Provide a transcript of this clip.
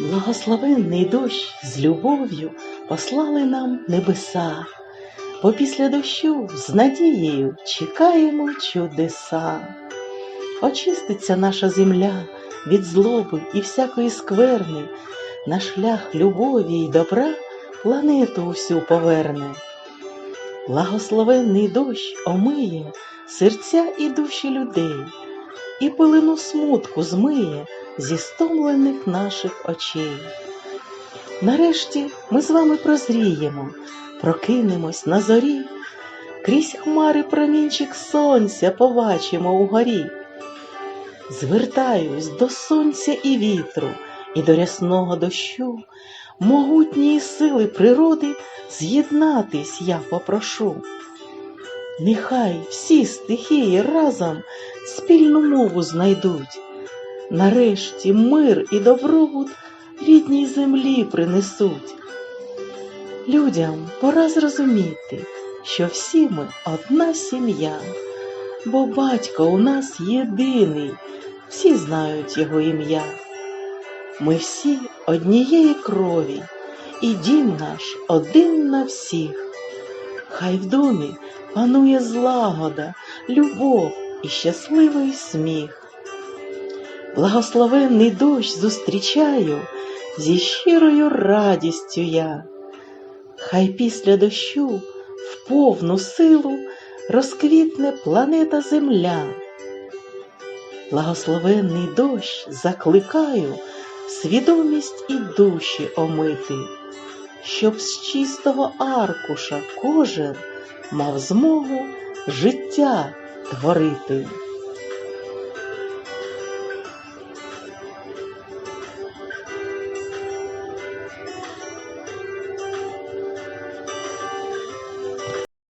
Благословенний дощ з любов'ю послали нам небеса, бо після дощу з надією чекаємо чудеса. Очиститься наша земля від злоби і всякої скверни, на шлях любові й добра планету усю поверне. Благословенний дощ омиє серця і душі людей, і пилину смутку змиє зі стомлених наших очей. Нарешті ми з вами прозріємо, прокинемось на зорі, крізь хмари промінчик сонця побачимо угорі. Звертаюсь до сонця і вітру, і до рясного дощу, могутньої сили природи з'єднатись я попрошу. Нехай всі стихії разом спільну мову знайдуть. Нарешті мир і добробут рідній землі принесуть. Людям пора зрозуміти, що всі ми одна сім'я, бо батько у нас єдиний, всі знають його ім'я. Ми всі однієї крові, і дім наш один на всіх. Хай в домі панує злагода, любов і щасливий сміх. Благословенний дощ зустрічаю зі щирою радістю я. Хай після дощу в повну силу розквітне планета Земля. Благословенний дощ закликаю свідомість і душі омити, щоб з чистого аркуша кожен мав змогу життя творити.